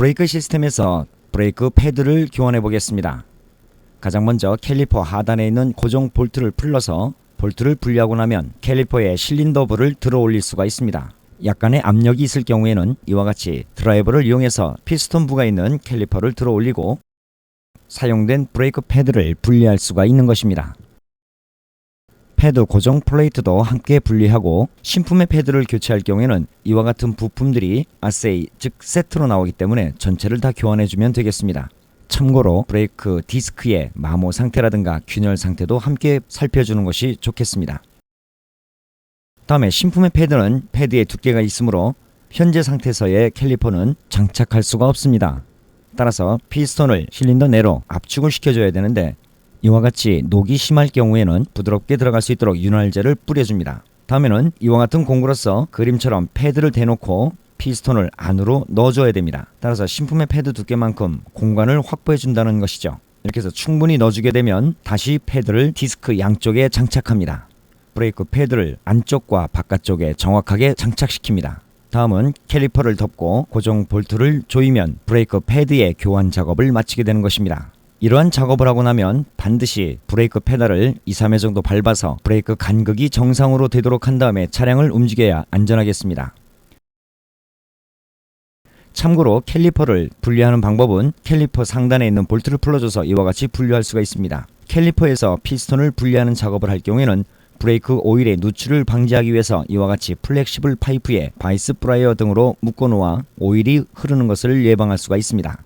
브레이크 시스템에서 브레이크 패드를 교환해 보겠습니다. 가장 먼저 캘리퍼 하단에 있는 고정 볼트를 풀러서 볼트를 분리하고 나면 캘리퍼의 실린더 부를 들어 올릴 수가 있습니다. 약간의 압력이 있을 경우에는 이와 같이 드라이버를 이용해서 피스톤 부가 있는 캘리퍼를 들어 올리고 사용된 브레이크 패드를 분리할 수가 있는 것입니다. 패드 고정 플레이트도 함께 분리하고 신품의 패드를 교체할 경우에는 이와 같은 부품들이 아세이 즉 세트로 나오기 때문에 전체를 다 교환해 주면 되겠습니다. 참고로 브레이크 디스크의 마모 상태라든가 균열 상태도 함께 살펴주는 것이 좋겠습니다. 다음에 신품의 패드는 패드에 두께가 있으므로 현재 상태에서의 캘리퍼는 장착할 수가 없습니다. 따라서 피스톤을 실린더 내로 압축을 시켜줘야 되는데 이와 같이 녹이 심할 경우에는 부드럽게 들어갈 수 있도록 윤활제를 뿌려줍니다. 다음에는 이와 같은 공구로서 그림처럼 패드를 대놓고 피스톤을 안으로 넣어줘야 됩니다. 따라서 신품의 패드 두께만큼 공간을 확보해 준다는 것이죠. 이렇게 해서 충분히 넣어주게 되면 다시 패드를 디스크 양쪽에 장착합니다. 브레이크 패드를 안쪽과 바깥쪽에 정확하게 장착시킵니다. 다음은 캘리퍼를 덮고 고정 볼트를 조이면 브레이크 패드의 교환 작업을 마치게 되는 것입니다. 이러한 작업을 하고 나면 반드시 브레이크 페달을 2, 3회 정도 밟아서 브레이크 간극이 정상으로 되도록 한 다음에 차량을 움직여야 안전하겠습니다. 참고로 캘리퍼를 분리하는 방법은 캘리퍼 상단에 있는 볼트를 풀어줘서 이와 같이 분리할 수가 있습니다. 캘리퍼에서 피스톤을 분리하는 작업을 할 경우에는 브레이크 오일의 누출을 방지하기 위해서 이와 같이 플렉시블 파이프에 바이스 브라이어 등으로 묶어 놓아 오일이 흐르는 것을 예방할 수가 있습니다.